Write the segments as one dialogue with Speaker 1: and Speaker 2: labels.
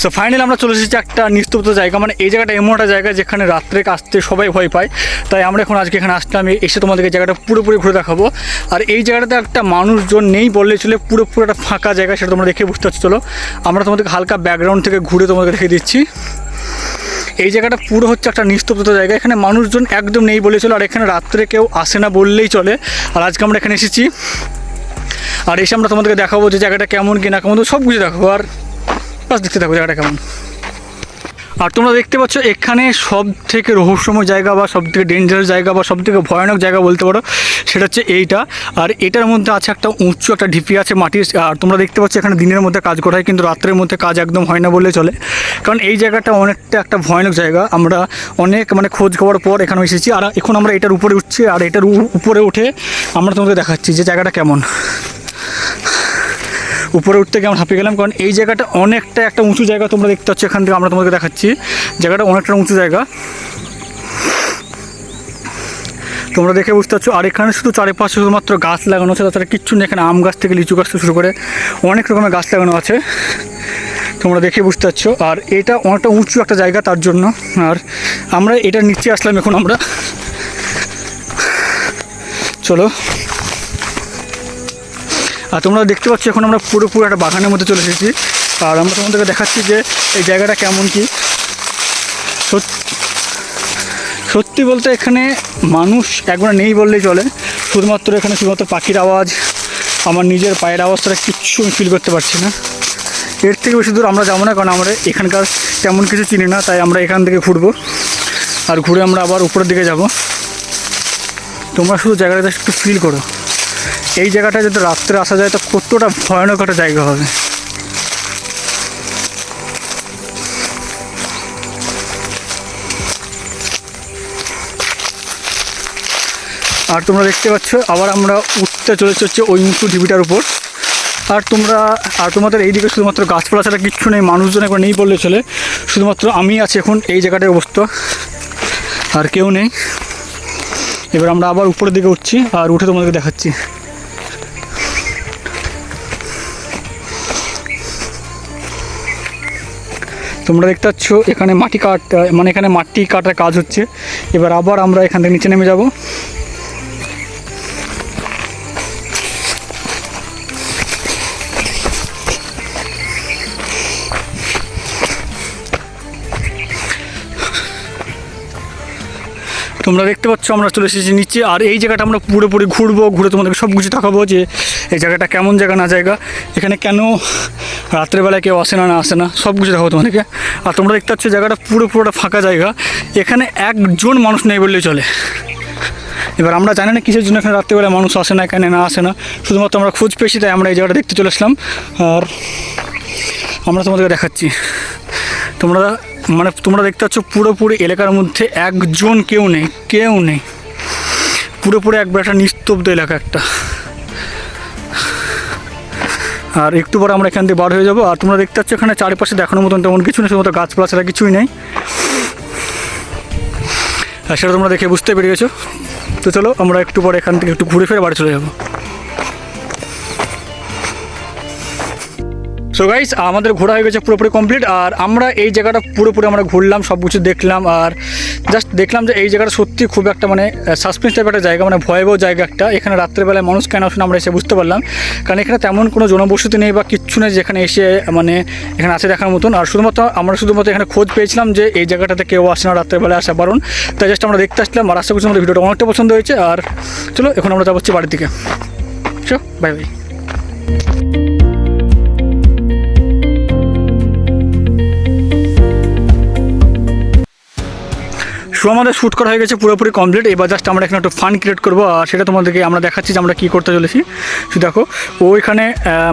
Speaker 1: So finally আমরা চলে এসেছি একটা নিস্তব্ধ জায়গা মানে এই জায়গাটা এমন একটা জায়গা যেখানে রাত্রে আসতে সবাই ভয় পায়। তাই আমরা এখন আজকে এখানে আসলাম এসে তোমাদেরকে জায়গাটা পুরোপুরি ঘুরে দেখাবো। আর এই জায়গাটাতে একটা মানুষজন নেই বললে চলে পুরোপুরি একটা ফাঁকা জায়গা, সেটা তোমরা দেখে বুঝতে পারছ। চলো, আমরা তোমাদেরকে হালকা ব্যাকগ্রাউন্ড থেকে ঘুরে তোমাদেরকে দেখে দিচ্ছি। এই জায়গাটা পুরো হচ্ছে একটা নিস্তব্ধতা জায়গা, এখানে মানুষজন একদম নেই বলে চলে, আর এখানে রাত্রে কেউ আসে না বললেই চলে। আর আজকে আমরা এখানে এসেছি। আর এসে আমরা তোমাদেরকে দেখাবো যে জায়গাটা কেমন কি না কেমন সব কিছু দেখাবো। আর বাস, দেখতে থাকো জায়গাটা কেমন। আর তোমরা দেখতে পাচ্ছ, এখানে সব থেকে রহস্যময় জায়গা বা সব থেকে ডেঞ্জারাস জায়গা বা সব থেকে ভয়ানক জায়গা বলতে পারো, সেটা হচ্ছে এইটা। আর এটার মধ্যে আছে একটা উঁচু একটা ঢিপি আছে মাটির, আর তোমরা দেখতে পাচ্ছ এখানে দিনের মধ্যে কাজ করা হয়, কিন্তু রাত্রের মধ্যে কাজ একদম হয় না বললে চলে। কারণ এই জায়গাটা অনেকটা একটা ভয়ানক জায়গা। আমরা অনেক মানে খোঁজ খবর পর এখানে এসেছি, আর এখন আমরা এটার উপরে উঠছি, আর এটার উপরে উঠে আমরা তোমাদের দেখাচ্ছি যে জায়গাটা কেমন। উপরে উঠতে কেমন হাঁপিয়ে গেলাম, কারণ এই জায়গাটা অনেকটা একটা উঁচু জায়গা তোমরা দেখতে পাচ্ছ। এখান থেকে আমরা তোমাদেরকে দেখাচ্ছি, জায়গাটা অনেকটা উঁচু জায়গা। তোমরা দেখে বুঝতে পারছ, আর এখানে শুধু চারিপাশে শুধুমাত্র গাছ লাগানো আছে, তাছাড়া কিচ্ছু নেই, এখানে আম গাছ থেকে লিচু গাছ থেকে শুরু করে অনেক রকমের গাছ লাগানো আছে। তোমরা দেখে বুঝতে পারছ, আর এটা অনেকটা উঁচু একটা জায়গা তার জন্য। আর আমরা এটার নিচে আসলাম এখন আমরা। চলো। আর তোমরা দেখতে পাচ্ছ এখন আমরা পুরোপুরি একটা বাগানের মধ্যে চলে এসেছি। আর আমরা তোমাদেরকে দেখাচ্ছি যে এই জায়গাটা কেমন কি। সত্যি বলতে এখানে মানুষ একবার নেই বললেই চলে। শুধুমাত্র এখানে শুধুমাত্র পাখির আওয়াজ, আমার নিজের পায়ের আওয়াজ কিচ্ছু আমি ফিল করতে পারছি না। এর থেকে বেশি দূর আমরা যাব না, কারণ আমরা এখানকার তেমন কিছু চিনি না, তাই আমরা এখান থেকে ঘুরবো। আর ঘুরে আমরা আবার উপরের দিকে যাব। তোমরা শুধু জায়গাটা একটু ফিল করো। এই জায়গাটা যদি রাত্রে আসা যায়, তো কতটা ভয়ানক একটা জায়গা হবে। আর তোমরা দেখতে পাচ্ছ, আবার আমরা উঠতে চলেছে হচ্ছে ওই উঁচু ঢিবিটার উপর। আর তোমরা, আর তোমাদের এইদিকে শুধুমাত্র গাছপালা ছাড়া কিচ্ছু নেই, মানুষজন একবার নেই বললে চলে। শুধুমাত্র আমি আছি এখন, এই জায়গাটায় অবস্থা। আর কেউ নেই। এবার আমরা আবার উপরের দিকে উঠছি, আর উঠে তোমাদেরকে দেখাচ্ছি। তোমরা দেখতে পাচ্ছ, এখানে মাটি কাট মানে এখানে মাটি কাটার কাজ হচ্ছে। এবার আবার আমরা এখান থেকে নিচে নেমে যাব। তোমরা দেখতে পাচ্ছ, আমরা চলে এসেছি নিচে। আর এই জায়গাটা আমরা পুরোপুরি ঘুরবো, ঘুরে তোমাদেরকে সব কিছু দেখাবো যে এই জায়গাটা কেমন জায়গা, না জায়গা। এখানে কেন রাত্রেবেলায় কেউ আসে না না আসে না সব কিছু দেখাবো তোমাদেরকে। আর তোমরা দেখতে পাচ্ছ, জায়গাটা পুরো পুরোটা ফাঁকা জায়গা। এখানে একজন মানুষ নেই বললেই চলে। এবার আমরা জানি না কিসের জন্য এখানে রাত্রেবেলায় মানুষ আসে না, এখানে না আসে না। শুধুমাত্র আমরা খোঁজ পেয়েছি, তাই আমরা এই জায়গাটা দেখতে চলে আর আমরা তোমাদেরকে দেখাচ্ছি। তোমরা মানে তোমরা দেখতে পাচ্ছ পুরোপুরি এলাকার মধ্যে একজন কেউ নেই কেউ নেই। পুরোপুরি একবার একটা নিস্তব্ধ এলাকা একটা। আর একটু পরে আমরা এখান থেকে বার হয়ে যাব। আর তোমরা দেখতে পাচ্ছ এখানে চারিপাশে দেখানোর মতন তেমন কিছু নেই, শুধুমাত্র গাছপালা ছাড়া কিছুই নেই। আর সেটা তোমরা দেখে বুঝতে পেরে গেছো। তো চলো, আমরা একটু পরে এখান থেকে একটু ঘুরে ফিরে বাড়ি চলে যাব। সো গাইস আমাদের ঘোরা হয়ে গেছে পুরোপুরি কমপ্লিট আর আমরা এই জায়গাটা পুরোপুরি আমরা ঘুরলাম, সব কিছু দেখলাম, আর জাস্ট দেখলাম যে এই জায়গাটা সত্যি খুব একটা মানে সাসপেন্স টাইপের একটা জায়গা মানে ভয়াবহ জায়গা একটা। এখানে রাত্রেবেলায় মানুষ কেন আসে না আমরা এসে বুঝতে পারলাম। কারণ এখানে তেমন কোনো জনবসতি নেই বা কিচ্ছু নেই যেখানে এসে মানে এখানে আছে দেখার মতন। আর শুধুমাত্র আমরা শুধুমাত্র এখানে খোঁজ পেয়েছিলাম যে এই জায়গাটাতে কেউ আসে না রাত্রেবেলায় আসা বারণ। তাই জাস্ট আমরা দেখতে আসলাম, আর আশা করছি আমাদের ভিডিওটা অনেকটা পছন্দ হয়েছে। আর চলো, এখন আমরা যাব বাড়ির দিকে। চো বাই বাই শো আমাদের শ্যুট করা হয়ে গেছে পুরোপুরি কমপ্লিট এবার জাস্ট আমরা এখানে একটু ফান ক্রিয়েট করব, আর সেটা তোমাদেরকে আমরা দেখাচ্ছি যে আমরা কী করতে চলেছি। শুধু দেখো, ও এখানে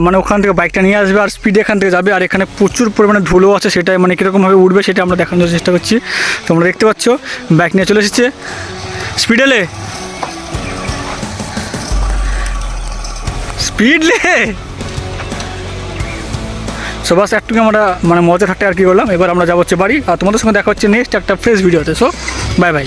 Speaker 1: মানে ওখান থেকে বাইকটা নিয়ে আসবে আর স্পিডে এখান থেকে যাবে। আর এখানে প্রচুর পরিমাণে ধুলো আছে, সেটা মানে কীরকমভাবে উঠবে সেটা আমরা দেখানোর চেষ্টা করছি। তোমরা দেখতে পাচ্ছ বাইক নিয়ে চলে এসেছে। স্পিডেলে স্পিডলে সো বাস একটু আমরা মানে মজা থাকতে আর কি করলাম। এবার আমরা যাব হচ্ছে বাড়ি। আর তোমাদের সঙ্গে দেখা হচ্ছে নেক্সট একটা ফ্রেশ ভিডিওতে সো বাই বাই